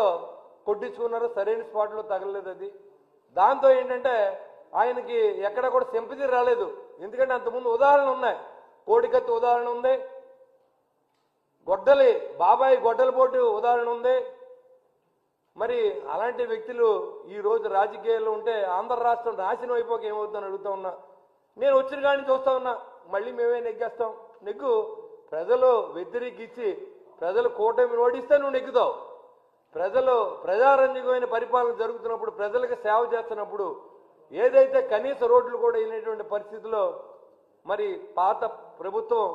ఏదో కొట్టించుకున్నారు సరైన స్పాట్లో తగలలేదు అది. దాంతో ఏంటంటే ఆయనకి ఎక్కడ కూడా సింపతి రాలేదు. ఎందుకంటే అంతకుముందు ఉదాహరణలు ఉన్నాయి. కోడికత్తి ఉదాహరణ ఉంది. గొడ్డలి బాబాయ్ గొడ్డల పోటు ఉదాహరణ ఉంది. మరి అలాంటి వ్యక్తులు ఈ రోజు రాజకీయాల్లో ఉంటే ఆంధ్ర రాష్ట్రం నాశనం అయిపోక ఏమవుతుందని అడుగుతా ఉన్నా. నేను వచ్చిన కానీ చూస్తా ఉన్నా మళ్ళీ మేమే నెగ్గేస్తాం. నెగ్గు ప్రజలు వ్యతిరేకించి ప్రజలు కూటమి ఓడిస్తే నువ్వు నెగ్గుతావు. ప్రజలు ప్రజారంజకమైన పరిపాలన జరుగుతున్నప్పుడు ప్రజలకు సేవ చేస్తున్నప్పుడు ఏదైతే కనీస రోడ్లు కూడా అయినటువంటి పరిస్థితిలో మరి పాత ప్రభుత్వం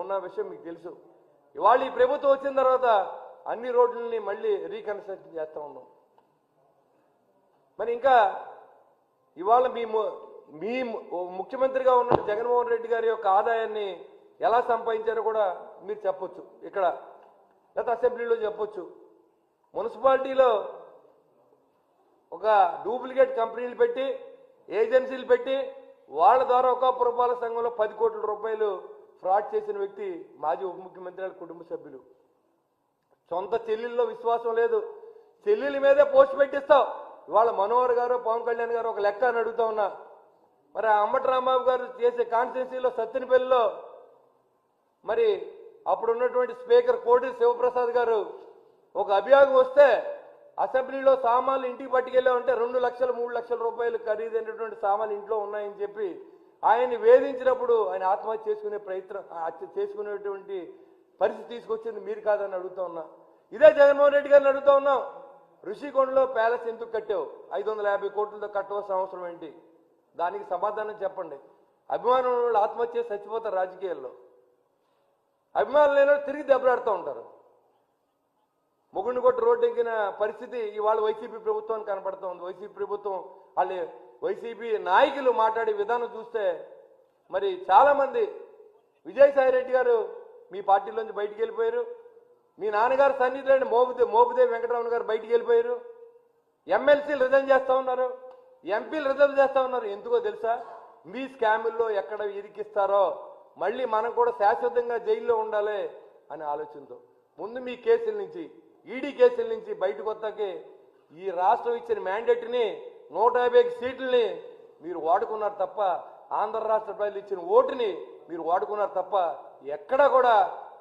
ఉన్న విషయం మీకు తెలుసు. ఇవాళ ఈ ప్రభుత్వం వచ్చిన తర్వాత అన్ని రోడ్లని మళ్ళీ రీకన్స్ట్రక్షన్ చేస్తూ ఉన్నాం. మరి ఇంకా ఇవాళ మీ మీ ముఖ్యమంత్రిగా ఉన్న జగన్మోహన్ రెడ్డి గారి యొక్క ఆదాయాన్ని ఎలా సంపాదించారో కూడా మీరు చెప్పొచ్చు. ఇక్కడ గత అసెంబ్లీలో చెప్పొచ్చు. మున్సిపాలిటీలో ఒక డూప్లికేట్ కంపెనీలు పెట్టి ఏజెన్సీలు పెట్టి వాళ్ళ ద్వారా ఒక పురపాలక సంఘంలో పది కోట్ల రూపాయలు ఫ్రాడ్ చేసిన వ్యక్తి మాజీ ఉప ముఖ్యమంత్రి కుటుంబ సభ్యులు. సొంత చెల్లెల్లో విశ్వాసం లేదు. చెల్లెల మీదే పోస్ట్ పెట్టిస్తావు ఇవాళ మనోహర్ గారు పవన్ కళ్యాణ్ గారు ఒక లెక్క అని అడుగుతా ఉన్నా. మరి ఆ రాంబాబు గారు చేసే కాన్స్టిట్యున్సీలో సత్యనపల్లిలో మరి అప్పుడు ఉన్నటువంటి స్పీకర్ కోటి శివప్రసాద్ గారు ఒక అభియోగం వస్తే అసెంబ్లీలో సామాన్లు ఇంటికి పట్టుకెళ్ళామంటే రెండు లక్షలు మూడు లక్షల రూపాయలు ఖరీదైనటువంటి సామాన్లు ఇంట్లో ఉన్నాయని చెప్పి ఆయన్ని వేధించినప్పుడు ఆయన ఆత్మహత్య చేసుకునే ప్రయత్నం చేసుకునేటువంటి పరిస్థితి తీసుకొచ్చింది మీరు కాదని అడుగుతా ఉన్నా. ఇదే జగన్మోహన్ రెడ్డి గారిని అడుగుతా ఉన్నాం. ఋషికొండలో ప్యాలెస్ ఎందుకు కట్టావు? ఐదు వందల యాభై కోట్లతో కట్టవలసిన అవసరం ఏంటి? దానికి సమాధానం చెప్పండి. అభిమానం ఆత్మహత్య చేసి చచ్చిపోతారు రాజకీయాల్లో. అభిమానులు లేని తిరిగి దెబ్బలాడుతూ ఉంటారు. మొగుడిని కొట్టి రోడ్డు ఎక్కిన పరిస్థితి ఇవాళ వైసీపీ ప్రభుత్వానికి కనపడుతోంది. వైసీపీ ప్రభుత్వం వాళ్ళు వైసీపీ నాయకులు మాట్లాడే విధానం చూస్తే మరి చాలామంది విజయసాయి రెడ్డి గారు మీ పార్టీలోంచి బయటికి వెళ్ళిపోయారు. మీ నాన్నగారు సన్నిధిలోని మోపుదే మోపుదేవి వెంకటరమణ గారు బయటికి వెళ్ళిపోయారు. ఎమ్మెల్సీలు రిజైన్ చేస్తూ ఉన్నారు. ఎంపీలు రిజర్వ్ చేస్తూ ఉన్నారు. ఎందుకో తెలుసా? మీ స్కాముల్లో ఎక్కడ ఇరికిస్తారో మళ్ళీ మనం కూడా శాశ్వతంగా జైల్లో ఉండాలి అనే ఆలోచనతో. ముందు మీ కేసుల నుంచి ఈడీ కేసుల నుంచి బయటకు వద్దకి ఈ రాష్ట్రం ఇచ్చిన మ్యాండేట్ని నూట యాభై సీట్లని మీరు వాడుకున్నారు తప్ప ఆంధ్ర రాష్ట్ర ప్రజలు ఇచ్చిన ఓటుని మీరు వాడుకున్నారు తప్ప ఎక్కడా కూడా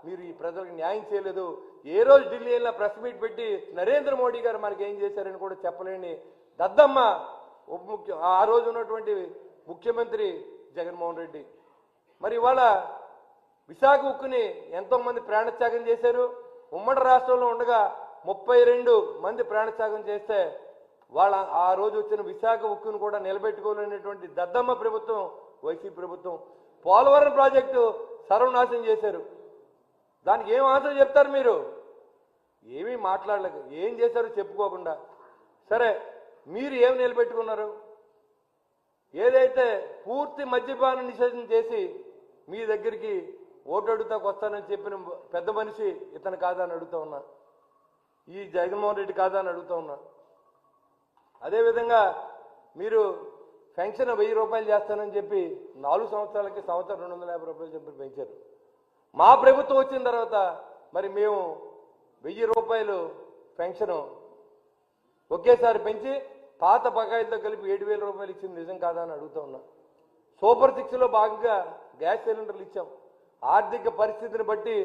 మీరు ఈ ప్రజలకు న్యాయం చేయలేదు. ఏ రోజు ఢిల్లీ వెళ్ళినా ప్రెస్ మీట్ పెట్టి నరేంద్ర మోడీ గారు మనకి ఏం చేశారని కూడా చెప్పలేని దద్దమ్మ ఉప ముఖ్య ఆ రోజు ఉన్నటువంటి ముఖ్యమంత్రి జగన్మోహన్ రెడ్డి. మరి ఇవాళ విశాఖ ఉక్కుని ఎంతోమంది ప్రాణత్యాగం చేశారు? ఉమ్మడి రాష్ట్రంలో ఉండగా ముప్పై రెండు మంది ప్రాణత్యాగం చేస్తే వాళ్ళ ఆ రోజు వచ్చిన విశాఖ ఉక్కును కూడా నిలబెట్టుకోలేనటువంటి దద్దమ్మ ప్రభుత్వం వైసీపీ ప్రభుత్వం పోలవరం ప్రాజెక్టు సర్వనాశనం చేశారు. దానికి ఏం ఆన్సర్ చెప్తారు మీరు? ఏమీ మాట్లాడలేదు. ఏం చేశారో చెప్పుకోకుండా. సరే మీరు ఏం నిలబెట్టుకున్నారు? ఏదైతే పూర్తి మద్యపాన నిషేధం చేసి మీ దగ్గరికి ఓటు అడుగుతాకు వస్తానని చెప్పిన పెద్ద మనిషి ఇతను కాదా అని అడుగుతా ఉన్నా. ఈ జగన్మోహన్ రెడ్డి కాదా అని అడుగుతా ఉన్నా. అదేవిధంగా మీరు పెన్షన్ వెయ్యి రూపాయలు చేస్తానని చెప్పి నాలుగు సంవత్సరాలకి సంవత్సరం రెండు వందల యాభై రూపాయలు చెప్పి పెంచారు. మా ప్రభుత్వం వచ్చిన తర్వాత మరి మేము వెయ్యి రూపాయలు పెన్షన్ ఒకేసారి పెంచి పాత బకాయిలతో కలిపి ఏడు వేల రూపాయలు ఇచ్చింది నిజం కాదా అని అడుగుతా ఉన్నా. సూపర్ సిక్స్లో భాగంగా గ్యాస్ సిలిండర్లు ఇచ్చాం. ఆర్థిక పరిస్థితిని బట్టి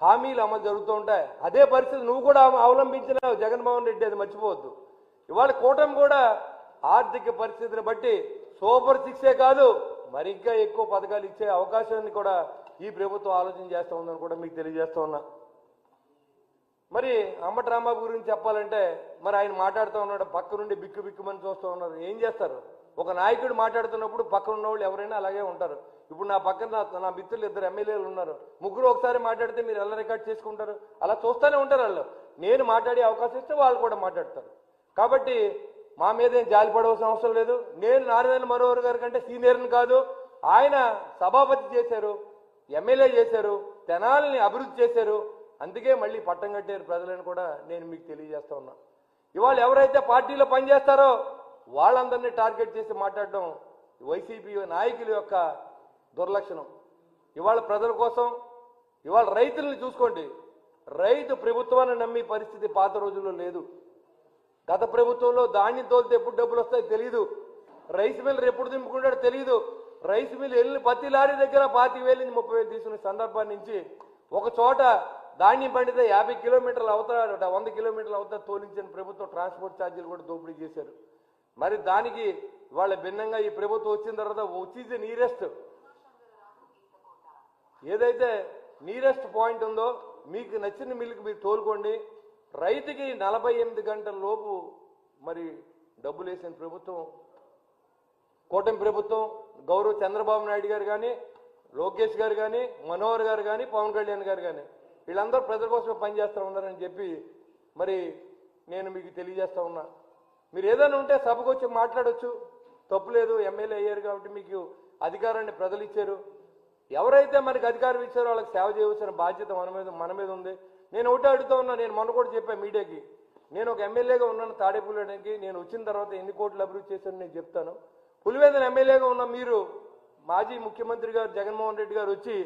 హామీలు అమలు జరుగుతూ ఉంటాయి. అదే పరిస్థితి నువ్వు కూడా అవలంబించిన జగన్మోహన్ రెడ్డి అది మర్చిపోవద్దు. ఇవాళ కూటమి కూడా ఆర్థిక పరిస్థితిని బట్టి సూపర్ సిక్సే కాదు మరి ఇంకా ఎక్కువ పథకాలు ఇచ్చే అవకాశాన్ని కూడా ఈ ప్రభుత్వం ఆలోచన చేస్తూ ఉందని కూడా మీకు తెలియజేస్తూ ఉన్నా. మరి అమ్మటి రాంబాబు గురించి చెప్పాలంటే మరి ఆయన మాట్లాడుతూ ఉన్నాడు పక్క నుండి బిక్కు బిక్కుమని చూస్తూ ఉన్నారు. ఏం చేస్తారు? ఒక నాయకుడు మాట్లాడుతున్నప్పుడు పక్కన ఉన్న వాళ్ళు ఎవరైనా అలాగే ఉంటారు. ఇప్పుడు నా పక్కన నా- నా మిత్రులు ఇద్దరు ఎమ్మెల్యేలు ఉన్నారు. ముగ్గురు ఒకసారి మాట్లాడితే మీరు ఎలా రికార్డ్ చేసుకుంటారు? అలా చూస్తూనే ఉంటారు వాళ్ళు. నేను మాట్లాడే అవకాశం ఇస్తే వాళ్ళు కూడా మాట్లాడతారు. కాబట్టి మా మీద ఏం జాలి పడవలసిన అవసరం లేదు. నేను నారాయణ మరోవర్ గారి కంటే సీనియర్ని కాదు. ఆయన సభాపతి చేశారు ఎమ్మెల్యే చేశారు తెనాలని అభివృద్ధి చేశారు. అందుకే మళ్ళీ పట్టం కట్టారు ప్రజలను కూడా నేను మీకు తెలియజేస్తా ఉన్నా. ఇవాళ ఎవరైతే పార్టీలో పనిచేస్తారో వాళ్ళందరినీ టార్గెట్ చేసి మాట్లాడడం వైసీపీ నాయకుల యొక్క దుర్లక్షణం. ఇవాళ ప్రజల కోసం ఇవాళ రైతులను చూసుకోండి. రైతు ప్రభుత్వాన్ని నమ్మి పరిస్థితి పాత రోజుల్లో లేదు. గత ప్రభుత్వంలో ధాన్యం తోలితే ఎప్పుడు డబ్బులు వస్తాయో తెలియదు రైస్ మిల్ ఎప్పుడు దింపుకుంటాడో తెలియదు రైస్ మిల్ వెళ్ళి పత్తి లారీ దగ్గర పాతి వేలు నుంచి ముప్పై వేలు తీసుకునే సందర్భాన్ని నుంచి ఒక చోట ధాన్యం పండితే యాభై కిలోమీటర్లు అవుతాడట వంద కిలోమీటర్లు అవుతా తోలించిన ప్రభుత్వం ట్రాన్స్పోర్ట్ ఛార్జీలు కూడా దోపిడీ చేశారు. మరి దానికి వాళ్ళ భిన్నంగా ఈ ప్రభుత్వం వచ్చిన తర్వాత వచ్చేది నీరెస్ట్ ఏదైతే నీరెస్ట్ పాయింట్ ఉందో మీకు నచ్చిన మిల్క్ మీరు తోలుకోండి. రైతుకి నలభై ఎనిమిది గంటల లోపు మరి డబ్బులు వేసిన ప్రభుత్వం కూటమి ప్రభుత్వం గౌరవ్ చంద్రబాబు నాయుడు గారు కానీ లోకేష్ గారు కానీ మనోహర్ గారు కానీ పవన్ కళ్యాణ్ గారు కానీ వీళ్ళందరూ ప్రజల కోసమే పనిచేస్తూ ఉన్నారని చెప్పి మరి నేను మీకు తెలియజేస్తా ఉన్నా. మీరు ఏదైనా ఉంటే సభకు వచ్చి మాట్లాడొచ్చు. తప్పు లేదు ఎమ్మెల్యే అయ్యారు కాబట్టి మీకు అధికారాన్ని ప్రజలు ఇచ్చారు. ఎవరైతే మనకి అధికారం ఇచ్చారో వాళ్ళకి సేవ చేయవలసిన బాధ్యత మన మీద మన మీద ఉంది. నేను ఒకటే అడుగుతా ఉన్నా నేను మొన్న కూడా చెప్పాను మీడియాకి. నేను ఒక ఎమ్మెల్యేగా ఉన్నాను తాడేపుల్లడానికి నేను వచ్చిన తర్వాత ఎన్ని కోట్లు అభివృద్ధి చేశాను నేను చెప్తాను. పులివేందన ఎమ్మెల్యేగా ఉన్న మీరు మాజీ ముఖ్యమంత్రి గారు జగన్మోహన్ రెడ్డి గారు వచ్చి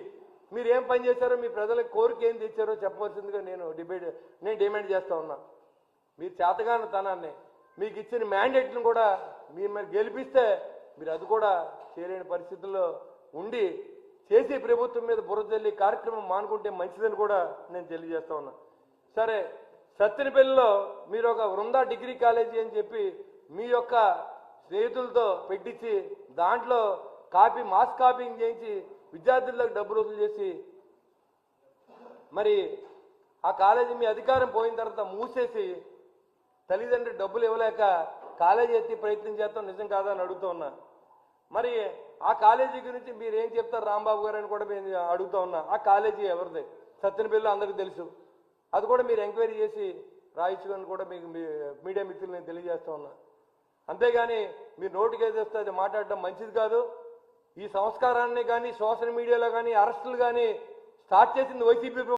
మీరు ఏం పని చేశారో మీ ప్రజలకు కోరిక ఏం తెచ్చారో చెప్పవలసిందిగా నేను డిబేట్ నేను డిమాండ్ చేస్తా ఉన్నా. మీరు చేతగాని తనాన్ని మీకు ఇచ్చిన మ్యాండేట్ను కూడా మీరు మరి గెలిపిస్తే మీరు అది కూడా చేయలేని పరిస్థితుల్లో ఉండి చేసి ప్రభుత్వం మీద బురదల్లి కార్యక్రమం మానుకుంటే మంచిదని కూడా నేను తెలియజేస్తా ఉన్నా. సరే సత్తినపల్లిలో మీరు ఒక వృందా డిగ్రీ కాలేజీ అని చెప్పి మీ యొక్క స్నేహితులతో పెట్టించి దాంట్లో కాపీ మాస్ కాపీయింగ్ చేయించి విద్యార్థులకు డబ్బులు వసూలు చేసి మరి ఆ కాలేజీ మీ అధికారం పోయిన తర్వాత మూసేసి తల్లిదండ్రులు డబ్బులు ఇవ్వలేక కాలేజీ ఎత్తి ప్రయత్నం చేస్తాం నిజం కాదని అడుగుతూ ఉన్నా. మరి ఆ కాలేజీ గురించి మీరు ఏం చెప్తారు రాంబాబు గారు అని కూడా మేము అడుగుతా ఉన్నా. ఆ కాలేజీ ఎవరిది? సత్యనపల్లి అందరికీ తెలుసు. అది కూడా మీరు ఎంక్వైరీ చేసి రాయించుకొని కూడా మీకు మీ మీడియా మిత్రులు నేను తెలియజేస్తా ఉన్నా. అంతేగాని మీరు నోటికి ఏదేస్తే అది మాట్లాడడం మంచిది కాదు. ఈ సంస్కారాన్ని కానీ సోషల్ మీడియాలో కానీ అరెస్టులు కానీ స్టార్ట్ చేసింది వైసీపీ